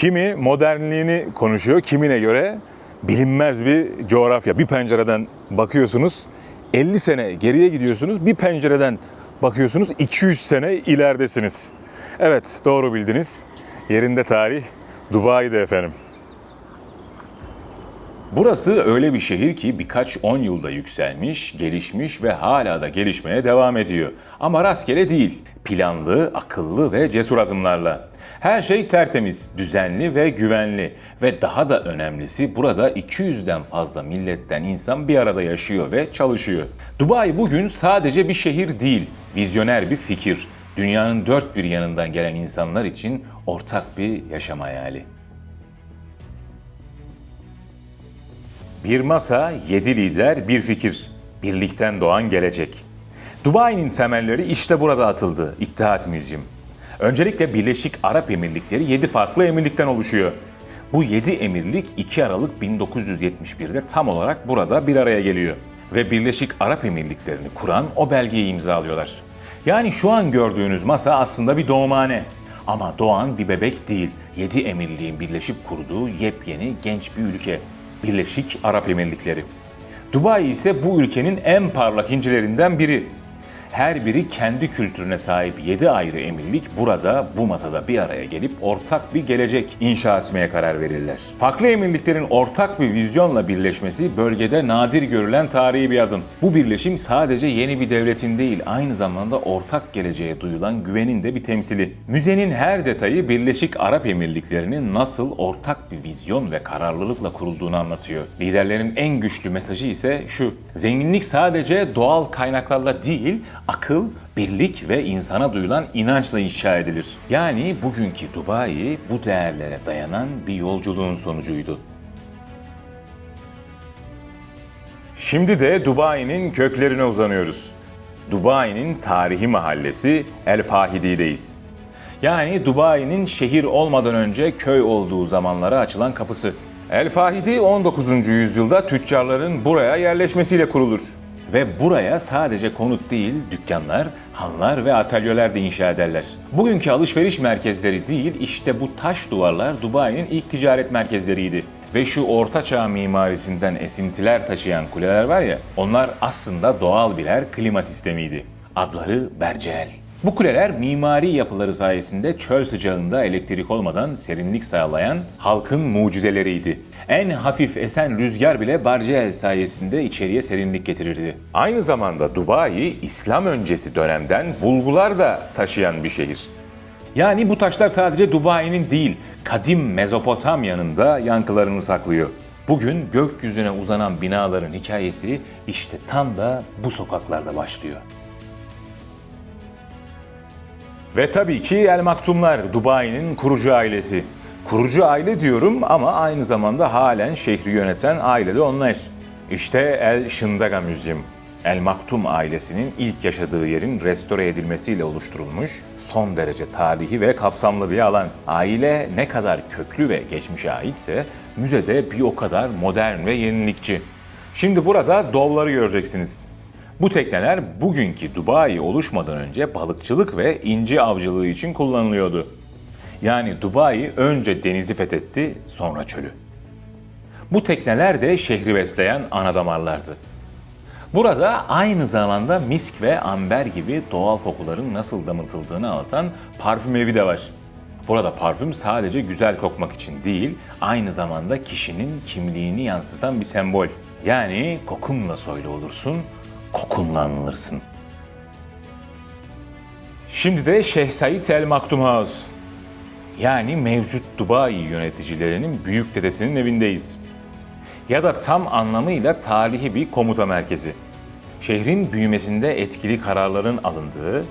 Kimi modernliğini konuşuyor, kimine göre bilinmez bir coğrafya. Bir pencereden bakıyorsunuz, 50 sene geriye gidiyorsunuz, bir pencereden bakıyorsunuz, 200 sene ileridesiniz. Evet, doğru bildiniz. Yerinde tarih, Dubai'de efendim. Burası öyle bir şehir ki birkaç on yılda yükselmiş, gelişmiş ve hala da gelişmeye devam ediyor. Ama rastgele değil, planlı, akıllı ve cesur adımlarla. Her şey tertemiz, düzenli ve güvenli ve daha da önemlisi burada 200'den fazla milletten insan bir arada yaşıyor ve çalışıyor. Dubai bugün sadece bir şehir değil, vizyoner bir fikir. Dünyanın dört bir yanından gelen insanlar için ortak bir yaşam hayali. Bir masa, yedi lider, bir fikir. Birlikten doğan gelecek. Dubai'nin temelleri işte burada atıldı. İttihat Müzyum. Öncelikle Birleşik Arap Emirlikleri 7 farklı emirlikten oluşuyor. Bu 7 emirlik 2 Aralık 1971'de tam olarak burada bir araya geliyor. Ve Birleşik Arap Emirlikleri'ni kuran o belgeyi imzalıyorlar. Yani şu an gördüğünüz masa aslında bir doğumhane. Ama doğan bir bebek değil. 7 emirliğin birleşip kurduğu yepyeni genç bir ülke. Birleşik Arap Emirlikleri. Dubai ise bu ülkenin en parlak incilerinden biri. Her biri kendi kültürüne sahip 7 ayrı emirlik burada bu masada bir araya gelip ortak bir gelecek inşa etmeye karar verirler. Farklı emirliklerin ortak bir vizyonla birleşmesi bölgede nadir görülen tarihi bir adım. Bu birleşim sadece yeni bir devletin değil aynı zamanda ortak geleceğe duyulan güvenin de bir temsili. Müzenin her detayı Birleşik Arap Emirlikleri'nin nasıl ortak bir vizyon ve kararlılıkla kurulduğunu anlatıyor. Liderlerin en güçlü mesajı ise şu. Zenginlik sadece doğal kaynaklarla değil, akıl, birlik ve insana duyulan inançla inşa edilir. Yani bugünkü Dubai bu değerlere dayanan bir yolculuğun sonucuydu. Şimdi de Dubai'nin köklerine uzanıyoruz. Dubai'nin tarihi mahallesi El Fahidi'deyiz. Yani Dubai'nin şehir olmadan önce köy olduğu zamanlara açılan kapısı. El Fahidi 19. yüzyılda tüccarların buraya yerleşmesiyle kurulur. Ve buraya sadece konut değil, dükkanlar, hanlar ve atölyeler de inşa ederler. Bugünkü alışveriş merkezleri değil, işte bu taş duvarlar Dubai'nin ilk ticaret merkezleriydi. Ve şu orta çağ mimarisinden esintiler taşıyan kuleler var ya, onlar aslında doğal birer klima sistemiydi. Adları Bercel. Bu kuleler mimari yapıları sayesinde çöl sıcağında elektrik olmadan serinlik sağlayan halkın mucizeleriydi. En hafif esen rüzgar bile Barcel sayesinde içeriye serinlik getirirdi. Aynı zamanda Dubai, İslam öncesi dönemden bulgular da taşıyan bir şehir. Yani bu taşlar sadece Dubai'nin değil, kadim Mezopotamya'nın da yankılarını saklıyor. Bugün gökyüzüne uzanan binaların hikayesi işte tam da bu sokaklarda başlıyor. Ve tabii ki El Maktumlar, Dubai'nin kurucu ailesi. Kurucu aile diyorum ama aynı zamanda halen şehri yöneten aile de onlar. İşte El Şındaga Müzyum. El Maktum ailesinin ilk yaşadığı yerin restore edilmesiyle oluşturulmuş son derece tarihi ve kapsamlı bir alan. Aile ne kadar köklü ve geçmişe aitse müzede bir o kadar modern ve yenilikçi. Şimdi burada dovları göreceksiniz. Bu tekneler bugünkü Dubai oluşmadan önce balıkçılık ve inci avcılığı için kullanılıyordu. Yani Dubai önce denizi fethetti, sonra çölü. Bu tekneler de şehri besleyen ana damarlardı. Burada aynı zamanda misk ve amber gibi doğal kokuların nasıl damıtıldığını anlatan parfüm evi de var. Burada parfüm sadece güzel kokmak için değil, aynı zamanda kişinin kimliğini yansıtan bir sembol. Yani kokunla soylu olursun, kokunla anılırsın. Şimdi de Şeyh Said El Maktum. Yani mevcut Dubai yöneticilerinin büyük dedesinin evindeyiz. Ya da tam anlamıyla tarihi bir komuta merkezi. Şehrin büyümesinde etkili kararların alındığı,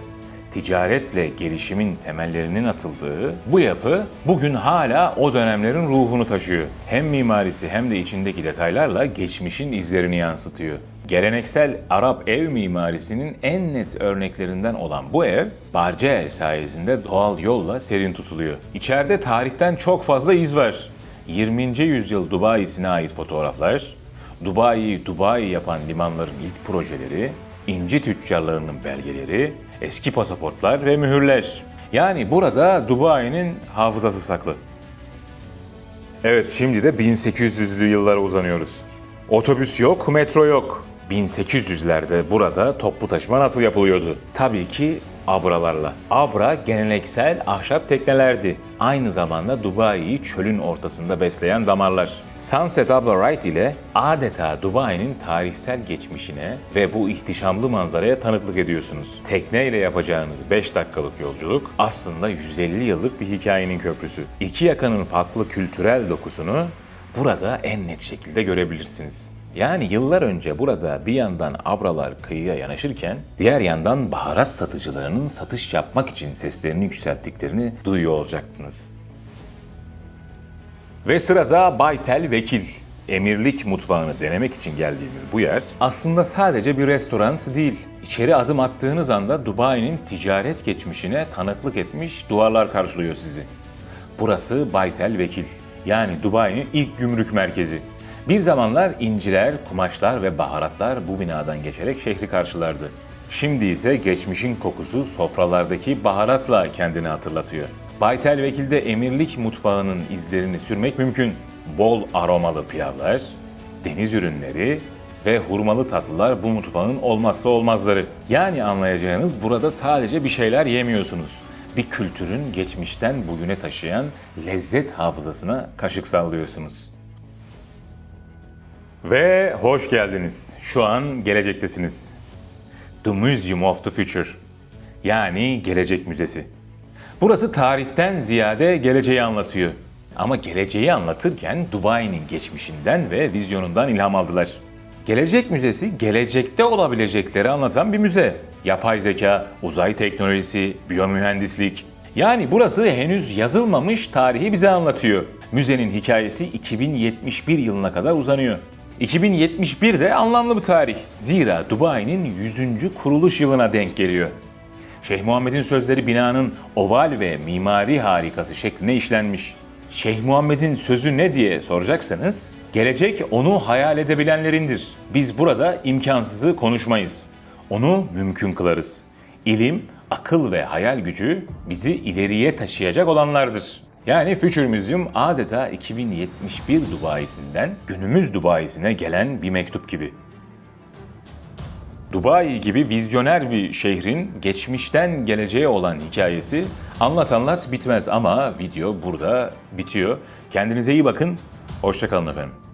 ticaretle gelişimin temellerinin atıldığı bu yapı bugün hala o dönemlerin ruhunu taşıyor. Hem mimarisi hem de içindeki detaylarla geçmişin izlerini yansıtıyor. Geleneksel Arap ev mimarisinin en net örneklerinden olan bu ev, Barcel sayesinde doğal yolla serin tutuluyor. İçeride tarihten çok fazla iz var. 20. yüzyıl Dubai'sine ait fotoğraflar, Dubai'yi Dubai yapan limanların ilk projeleri, inci tüccarlarının belgeleri, eski pasaportlar ve mühürler. Yani burada Dubai'nin hafızası saklı. Evet şimdi de 1800'lü yıllara uzanıyoruz. Otobüs yok, metro yok. 1800'lerde burada toplu taşıma nasıl yapılıyordu? Tabii ki abralarla. Abra geleneksel ahşap teknelerdi. Aynı zamanda Dubai'yi çölün ortasında besleyen damarlar. Sunset Abra Ride ile adeta Dubai'nin tarihsel geçmişine ve bu ihtişamlı manzaraya tanıklık ediyorsunuz. Tekneyle yapacağınız 5 dakikalık yolculuk aslında 150 yıllık bir hikayenin köprüsü. İki yakanın farklı kültürel dokusunu burada en net şekilde görebilirsiniz. Yani yıllar önce burada bir yandan abralar kıyıya yanaşırken diğer yandan baharat satıcılarının satış yapmak için seslerini yükselttiklerini duyuyor olacaktınız. Ve sırada Baytel Vekil. Emirlik mutfağını denemek için geldiğimiz bu yer aslında sadece bir restoran değil. İçeri adım attığınız anda Dubai'nin ticaret geçmişine tanıklık etmiş duvarlar karşılıyor sizi. Burası Baytel Vekil. Yani Dubai'nin ilk gümrük merkezi. Bir zamanlar inciler, kumaşlar ve baharatlar bu binadan geçerek şehri karşılardı. Şimdi ise geçmişin kokusu sofralardaki baharatla kendini hatırlatıyor. Baytel Vekil'de emirlik mutfağının izlerini sürmek mümkün. Bol aromalı pilavlar, deniz ürünleri ve hurmalı tatlılar bu mutfağın olmazsa olmazları. Yani anlayacağınız burada sadece bir şeyler yemiyorsunuz. Bir kültürün geçmişten bugüne taşıyan lezzet hafızasına kaşık sallıyorsunuz. Ve hoş geldiniz. Şu an gelecektesiniz. The Museum of the Future. Yani Gelecek Müzesi. Burası tarihten ziyade geleceği anlatıyor. Ama geleceği anlatırken Dubai'nin geçmişinden ve vizyonundan ilham aldılar. Gelecek Müzesi gelecekte olabilecekleri anlatan bir müze. Yapay zeka, uzay teknolojisi, biyomühendislik. Yani burası henüz yazılmamış tarihi bize anlatıyor. Müzenin hikayesi 2071 yılına kadar uzanıyor. 2071 de anlamlı bir tarih. Zira Dubai'nin 100. kuruluş yılına denk geliyor. Şeyh Muhammed'in sözleri binanın oval ve mimari harikası şekline işlenmiş. Şeyh Muhammed'in sözü ne diye soracaksanız, gelecek onu hayal edebilenlerindir. Biz burada imkansızı konuşmayız. Onu mümkün kılarız. İlim, akıl ve hayal gücü bizi ileriye taşıyacak olanlardır. Yani Future Museum adeta 2071 Dubai'sinden günümüz Dubai'sine gelen bir mektup gibi. Dubai gibi vizyoner bir şehrin geçmişten geleceğe olan hikayesi anlatanlar bitmez ama video burada bitiyor. Kendinize iyi bakın, hoşçakalın efendim.